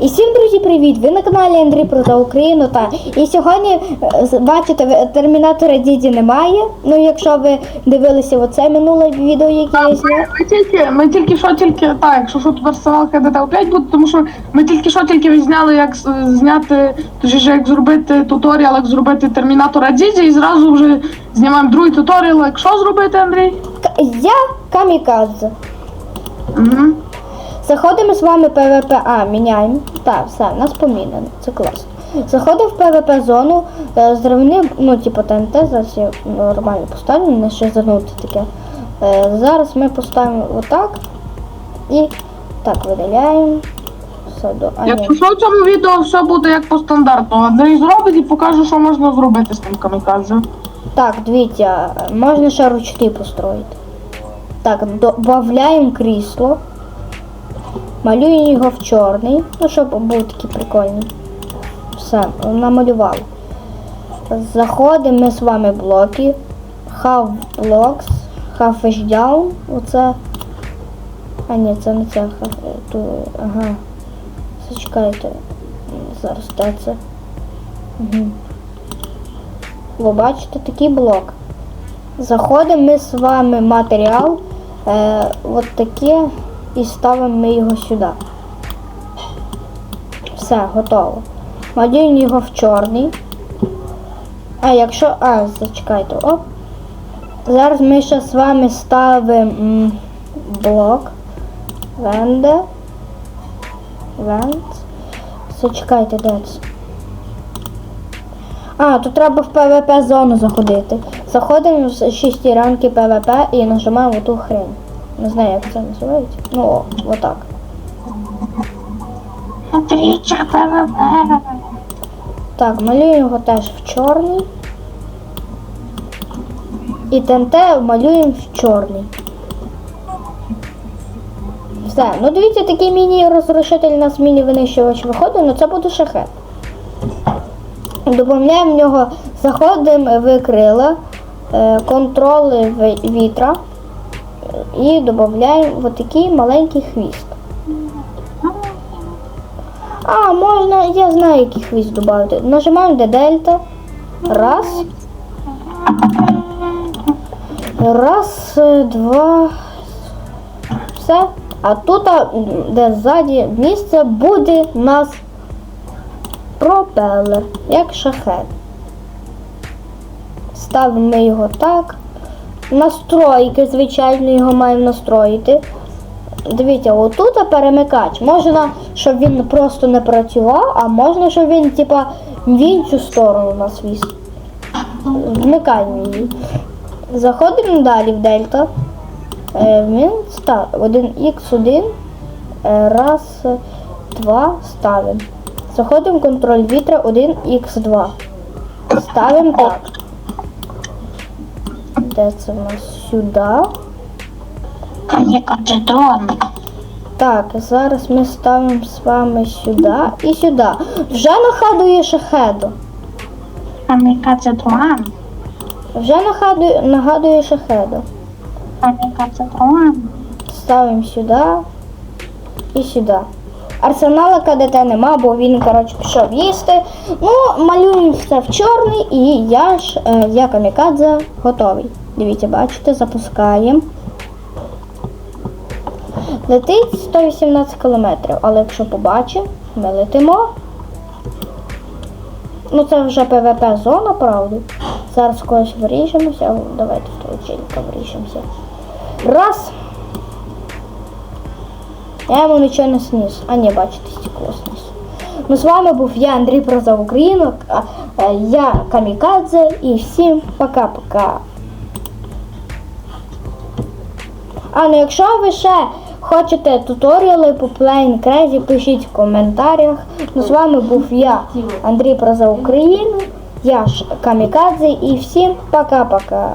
І всім друзі, привіт! Ви на каналі Андрій про за Україну. Та і сьогодні е, бачите, термінатора Діді немає. Ну, якщо ви дивилися оце минуле відео, яке я зняв. Ми тільки, ми тільки що тільки, так, якщо що тепер ставалка ДТ 5 буде, тому що ми тільки що тільки відзняли, як зняти, точніше, як зробити туторіал, як зробити термінатора Дідзі, і зразу вже знімаємо другий туторіал, як що зробити, Андрій? Я Камікадзе. Угу. Заходимо з вами ПВП. а, міняємо. Так, все, нас помінено. Це класно. Заходимо в ПВП зону, е, зрівнив, ну, типу ТНТ, зараз я нормально поставлю, не ще занути таке. Е, зараз ми поставимо отак і так видаляємо. А. Якщо що в цьому відео все буде як по стандарту, Андрій зробить і покаже, що можна зробити з тим камікадзе. Так, дивіться, можна ще ручки построїти. Так, додаємо крісло. Малюємо його в чорний, ну щоб був такий прикольний. Все, намалювали. Заходимо ми з вами блоки. Have blocks, have fish down. Оце. А ні, це не це. Have, ту, ага. Зачекайте. Зараз де це? Угу. Ви бачите такий блок. Заходимо ми з вами матеріал. Е, от таке і ставимо ми його сюди. Все, готово. Малюємо його в чорний. А якщо. А, зачекайте, оп. Зараз ми ще з вами ставимо блок. Венде. Вент. Зачекайте, де це? А, тут треба в ПВП зону заходити. Заходимо з 6 ранки ПВП і нажимаємо ту хрень. Не знаю, як це називається. Ну, о, отак. Трічка ПВП. Так, малюємо його теж в чорний. І ТНТ малюємо в чорний. Все, ну дивіться, такий міні-розрушитель у нас міні-винищувач виходить, ну це буде шахет. Добавляємо в нього, заходимо в крила, е, контроли вітра і додаємо в такий маленький хвіст. А, можна, я знаю, який хвіст додати. Нажимаємо де дельта. Раз. Раз, е, два. Все. А тут, де ззаді місце, буде у нас пропелер, як шахет. Ставимо його так. Настройки, звичайно, його маємо настроїти. Дивіться, отут перемикач. Можна, щоб він просто не працював, а можна, щоб він, типа, в іншу сторону нас віз. Вмикаємо її. Заходимо далі в дельта. Е, Він став 1х1. Е, Раз, два, ставимо. Заходимо в контроль вітра 1х2. Ставимо так. Де це в нас сюди? Так, зараз ми ставимо з вами сюди і сюди. Вже нагадує шахеду. Вже нагадує, нагадує шахеду. Ставимо сюди і сюди. Арсенала КДТ нема, бо він, коротше, пішов їсти. Ну, малюємо все в чорний і я ж, е, я камікадзе готовий. Дивіться, бачите, запускаємо. Летить 118 км, але якщо побачимо, ми летимо. Ну це вже ПВП зона, правда. Зараз когось виріжемося. Давайте в того виріжемося. Раз. Я йому нічого не сніс. А ні, бачите, стекло сніс. Ну з вами був я, Андрій про за Україну. а, е, Я Камікадзе і всім пока-пока. А ну якщо ви ще хочете туторіали по Plane Crazy, пишіть в коментарях. Ну з вами був я, Андрій Проза Україну. Я ж Камікадзе і всім пока-пока.